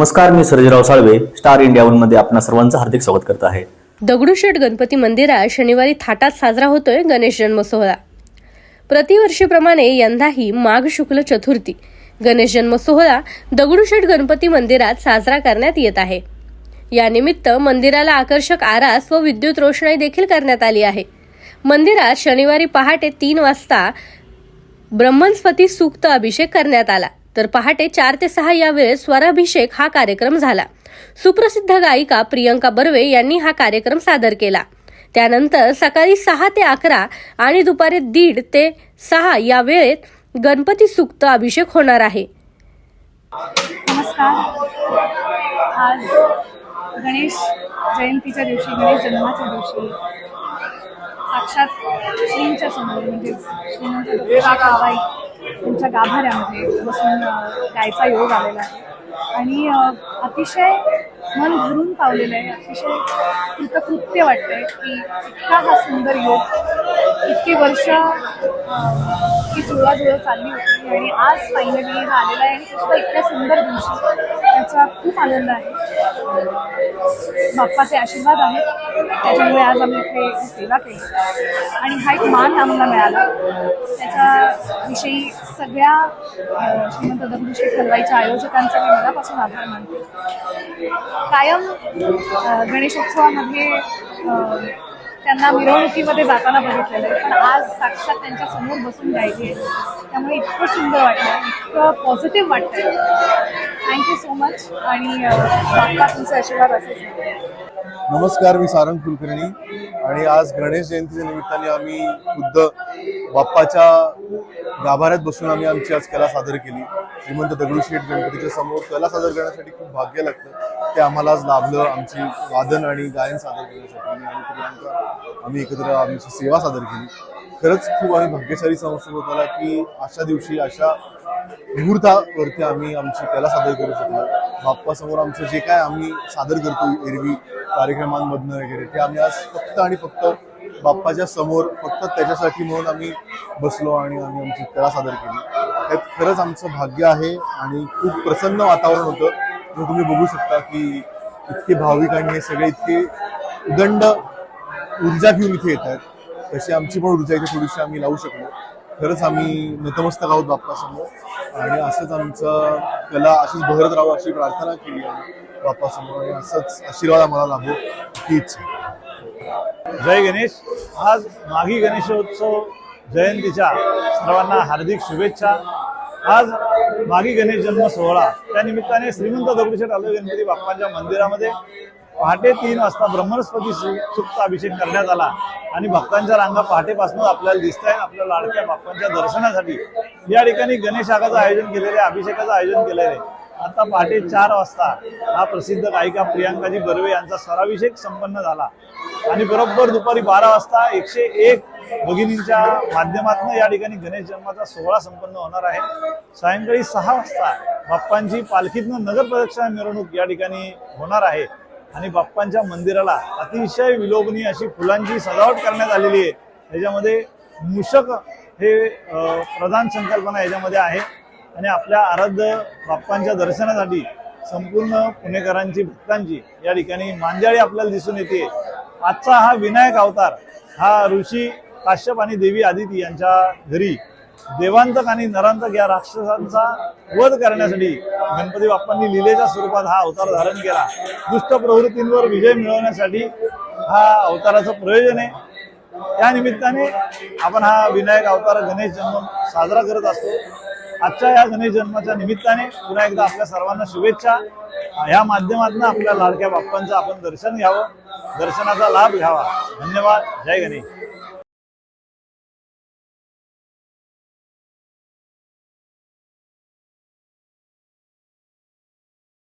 नमस्कार मी Sarjerao Salve star India वनमध्ये आपणा सर्वांचं हार्दिक स्वागत करत आहे. दगडूशेठ गणपती मंदिरात शनिवारी थाटात साजरा होतोय गणेश जन्म सोहळा प्रतिवर्षीप्रमाणे यंदाही माघ शुक्ल चतुर्थी गणेश जन्म सोहळा दगडूशेठ गणपती मंदिरात साजरा करण्यात येत आहे. यानिमित्त मंदिराला आकर्षक आरास व विद्युत रोषणाई देखील करण्यात आली आहे. मंदिरात शनिवारी पहाटे तीन वाजता ब्रह्मस्पती सूक्त अभिषेक करण्यात आला. तर पहाटे चार ते सहा या वेळेत स्वराभिषेक हा कार्यक्रम झाला. सुप्रसिद्ध गायिका प्रियंका बर्वे यांनी हा कार्यक्रम सादर केला. त्यानंतर सकाळी सहा ते अकरा आणि दुपारी दीड ते सहा या वेळेत गणपती सुक्त अभिषेक होणार आहे. नमस्कार. आज गणेश जयंतीच्या दिवशी गणेश जन्माच्या दिवशी साक्षात श्रींच्या समोर म्हणजे श्रीमंत तुमच्या गाभाऱ्यामध्ये बसून गायचा योग आलेला आहे. आणि अतिशय मन भरून पावलेलं आहे. अतिशय कृतकृत्य वाटतंय की इतका हा सुंदर योग इतकी वर्ष अ, ही जुळवाजुळव चालली होती आणि आज फायनली झालेला आलेला आहे आणि सुद्धा इतक्या सुंदर दिवशी. त्याचा खूप आनंद आहे. बाप्पाचे आशीर्वाद आहेत. त्याच्यामुळे आज आम्ही इथे सेवा केली. आणि हा एक मान आम्हाला मिळाला. त्याच्याविषयी सगळ्या श्रीमंत दगडूशेठ हलवाईच्या आयोजकांचा मी मनापासून आभार मानते. कायम गणेशोत्सवामध्ये त्यांना मिरवणुकीमध्ये जाताना बघितलेलं आहे. पण आज साक्षात त्यांच्यासमोर बसून गायली आहे. त्यामुळे इतकं सुंदर वाटलं इतकं पॉझिटिव्ह वाटतंय. थँक्यू सो मच आणि बाप्पा तुमचे आशीर्वाद असेल नमस्कार मी सारंग कुलकर्णी. आणि आज गणेश जयंतीच्या निमित्ताने आम्ही खुद्द बाप्पाच्या गाभाऱ्यात बसून आम्ही आमची आज कला सादर केली. श्रीमंत दगडूशेठ गणपतीच्या समोर कला सादर करण्यासाठी खूप भाग्य लागतं. ते आम्हाला आज लाभलं. आमची वादन आणि गायन सादर करण्यासाठी आणि प्रियांका आम्ही एकत्र आमची सेवा सादर केली. खरंच खूप आम्ही भाग्यशाली समजतो होताला की अशा दिवशी अशा मुहूर्तावरती आम्ही आमची कला सादर करू शकलो. बाप्पासमोर आमचं जे काय आम्ही सादर करतो एरवी कार्यक्रमांमधनं वगैरे ते आम्ही आज फक्त आणि फक्त बाप्पाच्या समोर फक्त त्याच्यासाठी म्हणून आम्ही बसलो आणि आम्ही आमची कला सादर केली. त्यात खरंच आमचं भाग्य आहे आणि खूप प्रसन्न वातावरण होतं. जे तुम्ही बघू शकता की इतके भाविक आणि हे सगळे इतके उदंड ऊर्जा घेऊन इथे येत आहेत. तशी आमची पण ऊर्जा इथे थोडीशी आम्ही लावू शकलो. खरंच आम्ही नतमस्तक आहोत बाप्पासमोर. आणि असंच आमचं कला अशीच बहरत राहावं अशी प्रार्थना केली आम्ही बाप्पासमोर. आणि असंच आशीर्वाद आम्हाला लाभो ही इच्छा जय गणेश. आज माघी गणेशोत्सव जयंतीच्या सर्वांना हार्दिक शुभेच्छा. आज मागी गणेश जन्म सोहळा त्या निमित्ताने श्रीमंत दगडूशेठ आलो गणपती बाप्पांच्या मंदिरामध्ये. पहाटे तीन वाजता ब्रह्मस्पती सु- अभिषेक करण्यात आला. आणि भक्तांच्या रांगा पहाटेपासून आपल्याला दिसत आहे आपल्या लाडक्या बाप्पांच्या दर्शनासाठी. या ठिकाणी गणेश आगाचं आयोजन केलेलं आहे अभिषेकाचं आयोजन केलेलं आहे. आता पहाटे चार वाजता हा प्रसिद्ध गायिका प्रियांकाजी बर्वे यांचा स्वराभिषेक संपन्न झाला. आणि बरोबर दुपारी बारा वाजता एकशे एक भगिनींच्या माध्यमातून या ठिकाणी गणेश जन्माचा सोहळा संपन्न होणार आहे. सायंकाळी सहा वाजता बाप्पांची पालखीतनं नगर प्रदक्षिणा मिरवणूक या ठिकाणी होणार आहे. आणि बाप्पांच्या मंदिराला अतिशय विलोभनीय अशी फुलांची सजावट करण्यात आलेली आहे. त्याच्यामध्ये मूषक हे प्रधान संकल्पना याच्यामध्ये आहे. आणि आपल्या आराध्य बाप्पांच्या दर्शनासाठी संपूर्ण पुणेकरांची भक्तांची या ठिकाणी मांजाळी आपल्याला दिसून येते. आजचा हा विनायक अवतार हा ऋषी काश्यप आणि देवी आदिती यांच्या घरी देवांतक आणि नरांतक या राक्षसांचा वध करण्यासाठी गणपती बाप्पांनी लिलेच्या स्वरूपात हा अवतार धारण केला. दुष्ट प्रवृत्तींवर विजय मिळवण्यासाठी हा अवताराचं प्रयोजन आहे. त्या निमित्ताने आपण हा विनायक अवतार गणेश जन्म साजरा करत असतो. आजच्या या गणेश जन्माच्या निमित्ताने पुन्हा एकदा आपल्या सर्वांना शुभेच्छा. या माध्यमातून आपल्या लाडक्या बाप्पांचं आपण दर्शन घ्यावं. दर्शनाचा लाभ घ्यावा. धन्यवाद. जय गणेश.